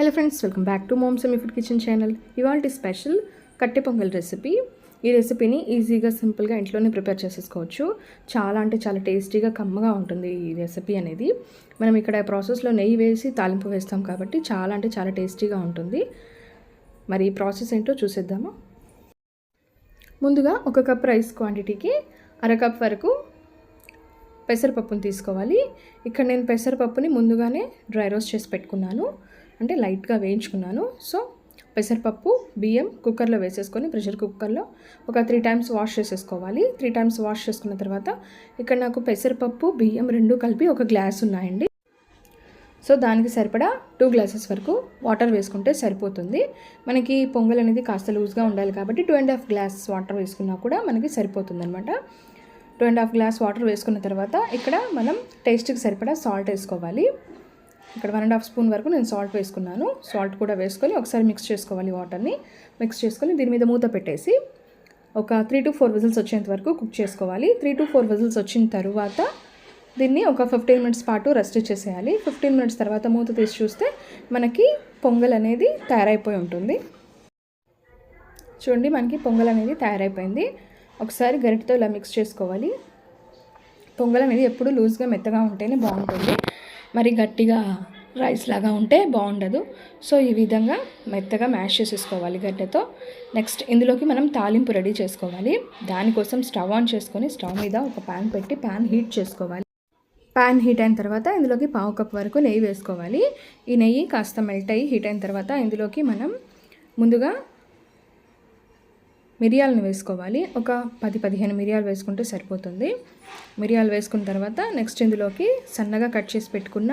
Hello friends welcome back to mom semi food kitchen channel ఇవాళ special కట్టె pongal recipe ఈ రెసిపీని ఈజీగా సింపుల్గా ఇంట్లోనే ప్రిపేర్ చేసేసుకోవచ్చు. చాలా అంటే చాలా టేస్టీగా కమ్మగా ఉంటుంది ఈ రెసిపీ అనేది. మనం ఇక్కడ ప్రాసెస్లో నెయ్యి వేసి తాలింపు వేస్తాం కాబట్టి చాలా అంటే చాలా టేస్టీగా ఉంటుంది. మరి ఈ ప్రాసెస్ ఏంటో చూసేద్దాము? ముందుగా ఒక కప్ రైస్ క్వాంటిటీకి అర కప్ వరకు పెసరపప్పుని తీసుకోవాలి. ఇక్కడ నేను పెసరపప్పుని ముందుగానే డ్రై రోస్ట్ చేసి పెట్టుకున్నాను. అంటే లైట్గా వేయించుకున్నాను. సో పెసరపప్పు బియ్యం కుక్కర్లో వేసేసుకొని ప్రెషర్ కుక్కర్లో ఒక త్రీ టైమ్స్ వాష్ చేసేసుకోవాలి. త్రీ టైమ్స్ వాష్ చేసుకున్న తర్వాత ఇక్కడ నాకు పెసరపప్పు బియ్యం రెండు కలిపి ఒక గ్లాస్ ఉన్నాయండి. సో దానికి సరిపడా టూ గ్లాసెస్ వరకు వాటర్ వేసుకుంటే సరిపోతుంది. మనకి పొంగల్ అనేది కాస్త లూజ్గా ఉండాలి కాబట్టి two and half glass water వేసుకున్నా కూడా మనకి సరిపోతుంది అనమాట two and half glass water వేసుకున్న తర్వాత ఇక్కడ మనం టేస్ట్కి సరిపడా సాల్ట్ వేసుకోవాలి. ఇక్కడ వన్ అండ్ హాఫ్ స్పూన్ వరకు నేను సాల్ట్ వేసుకున్నాను. సాల్ట్ కూడా వేసుకొని ఒకసారి మిక్స్ చేసుకోవాలి వాటర్ని. మిక్స్ చేసుకొని దీని మీద మూత పెట్టేసి ఒక త్రీ టు ఫోర్ విజిల్స్ వచ్చేంత వరకు కుక్ చేసుకోవాలి. త్రీ టు ఫోర్ విజిల్స్ వచ్చిన తర్వాత దీన్ని ఒక ఫిఫ్టీన్ మినిట్స్ పాటు రెస్ట్ చేసేయాలి. ఫిఫ్టీన్ మినిట్స్ తర్వాత మూత తీసి చూస్తే మనకి పొంగల్ అనేది తయారైపోయి ఉంటుంది. చూడండి మనకి పొంగల్ అనేది తయారైపోయింది. ఒకసారి గరిటతో ఇలా మిక్స్ చేసుకోవాలి. పొంగల్ అనేది ఎప్పుడు లూజ్గా మెత్తగా ఉంటేనే బాగుంటుంది. మరి గట్టిగా రైస్ లాగా ఉంటే బాగుండదు. సో ఈ విధంగా మెత్తగా మ్యాష్ చేసేసుకోవాలి గడ్డతో. నెక్స్ట్ ఇందులోకి మనం తాలింపు రెడీ చేసుకోవాలి. దానికోసం స్టవ్ ఆన్ చేసుకొని స్టవ్ మీద ఒక ప్యాన్ పెట్టి ప్యాన్ హీట్ చేసుకోవాలి. ప్యాన్ హీట్ అయిన తర్వాత ఇందులోకి పావు కప్ వరకు నెయ్యి వేసుకోవాలి. ఈ నెయ్యి కాస్త మెల్ట్ అయ్యి హీట్ అయిన తర్వాత ఇందులోకి మనం ముందుగా మిరియాలను వేసుకోవాలి. ఒక పది పదిహేను మిరియాలు వేసుకుంటే సరిపోతుంది. మిరియాలు వేసుకున్న తర్వాత నెక్స్ట్ ఇందులోకి సన్నగా కట్ చేసి పెట్టుకున్న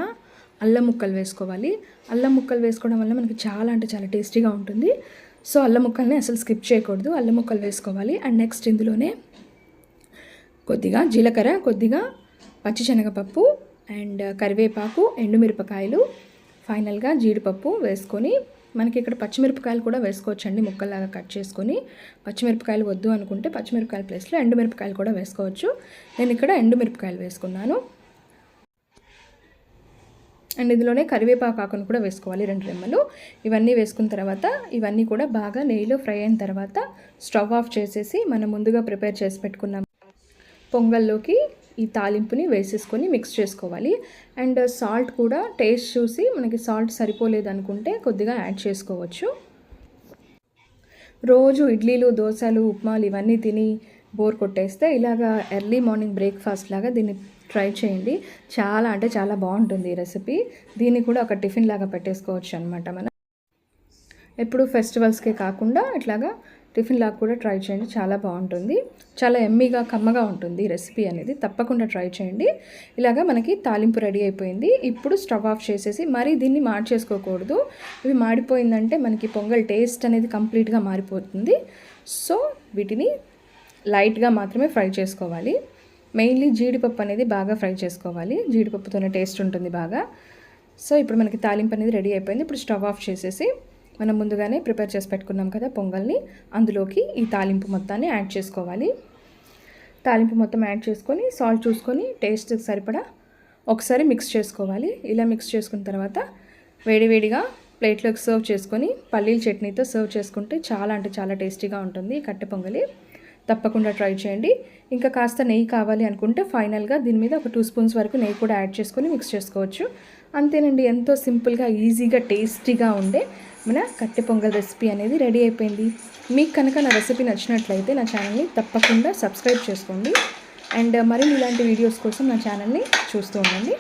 అల్లం ముక్కలు వేసుకోవాలి. అల్లం ముక్కలు వేసుకోవడం వల్ల మనకి చాలా అంటే చాలా టేస్టీగా ఉంటుంది. సో అల్లం ముక్కల్ని అసలు స్కిప్ చేయకూడదు. అల్లం ముక్కలు వేసుకోవాలి. అండ్ నెక్స్ట్ ఇందులోనే కొద్దిగా జీలకర్ర కొద్దిగా పచ్చిశనగపప్పు అండ్ కరివేపాకు ఎండుమిరపకాయలు ఫైనల్గా జీడిపప్పు వేసుకొని మనకి ఇక్కడ పచ్చిమిరపకాయలు కూడా వేసుకోవచ్చండి ముక్కల్లాగా కట్ చేసుకొని. పచ్చిమిరపకాయలు వద్దు అనుకుంటే పచ్చిమిరపకాయల ప్లేస్లో ఎండుమిరపకాయలు కూడా వేసుకోవచ్చు. నేను ఇక్కడ ఎండుమిరపకాయలు వేసుకున్నాను. అండ్ ఇందులోనే కరివేపాకు ఆకును కూడా వేసుకోవాలి రెండు రెమ్మలు. ఇవన్నీ వేసుకున్న తర్వాత ఇవన్నీ కూడా బాగా నెయ్యిలో ఫ్రై అయిన తర్వాత స్టవ్ ఆఫ్ చేసేసి మనం ముందుగా ప్రిపేర్ చేసి పెట్టుకున్నాం పొంగల్లోకి ఈ తాలింపుని వేసేసుకొని మిక్స్ చేసుకోవాలి. అండ్ సాల్ట్ కూడా టేస్ట్ చూసి మనకి సాల్ట్ సరిపోలేదు అనుకుంటే కొద్దిగా యాడ్ చేసుకోవచ్చు. రోజు ఇడ్లీలు దోశలు ఉప్మాలు ఇవన్నీ తిని బోర్ కొట్టేస్తే ఇలాగా ఎర్లీ మార్నింగ్ బ్రేక్ఫాస్ట్ లాగా దీన్ని ట్రై చేయండి. చాలా అంటే చాలా బాగుంటుంది ఈ రెసిపీ. దీన్ని కూడా ఒక టిఫిన్ లాగా పెట్టేసుకోవచ్చు అనమాట మనం. ఎప్పుడు ఫెస్టివల్స్కే కాకుండా ఇట్లాగా టిఫిన్ లాగా కూడా ట్రై చేయండి. చాలా బాగుంటుంది. చాలా ఎమ్మీగా కమ్మగా ఉంటుంది రెసిపీ అనేది. తప్పకుండా ట్రై చేయండి. ఇలాగా మనకి తాలింపు రెడీ అయిపోయింది. ఇప్పుడు స్టవ్ ఆఫ్ చేసేసి మరీ దీన్ని మార్చేసుకోకూడదు. ఇవి మాడిపోయిందంటే మనకి పొంగల్ టేస్ట్ అనేది కంప్లీట్గా మారిపోతుంది. సో వీటిని లైట్గా మాత్రమే ఫ్రై చేసుకోవాలి. మెయిన్లీ జీడిపప్పు అనేది బాగా ఫ్రై చేసుకోవాలి. జీడిపప్పుతోనే టేస్ట్ ఉంటుంది బాగా. సో ఇప్పుడు మనకి తాలింపు అనేది రెడీ అయిపోయింది. ఇప్పుడు స్టవ్ ఆఫ్ చేసేసి మనం ముందుగానే ప్రిపేర్ చేసి పెట్టుకున్నాం కదా పొంగల్ని. అందులోకి ఈ తాలింపు మొత్తాన్ని యాడ్ చేసుకోవాలి. తాలింపు మొత్తం యాడ్ చేసుకొని సాల్ట్ చూసుకొని టేస్ట్ సరిపడా ఒకసారి మిక్స్ చేసుకోవాలి. ఇలా మిక్స్ చేసుకున్న తర్వాత వేడివేడిగా ప్లేట్లోకి సర్వ్ చేసుకొని పల్లీల చట్నీతో సర్వ్ చేసుకుంటే చాలా అంటే చాలా టేస్టీగా ఉంటుంది కట్టె పొంగలి. తప్పకుండా ట్రై చేయండి. ఇంకా కాస్త నెయ్యి కావాలి అనుకుంటే ఫైనల్గా దీని మీద ఒక టూ స్పూన్స్ వరకు నెయ్యి కూడా యాడ్ చేసుకొని మిక్స్ చేసుకోవచ్చు. అంతేనండి ఎంతో సింపుల్గా ఈజీగా టేస్టీగా ఉండే మన కట్టె పొంగల్ రెసిపీ అనేది రెడీ అయిపోయింది. మీకు కనుక నా రెసిపీ నచ్చినట్లయితే నా ఛానల్ని తప్పకుండా సబ్స్క్రైబ్ చేసుకోండి. అండ్ మరిన్ని ఇలాంటి వీడియోస్ కోసం నా ఛానల్ని చూస్తూ ఉండండి.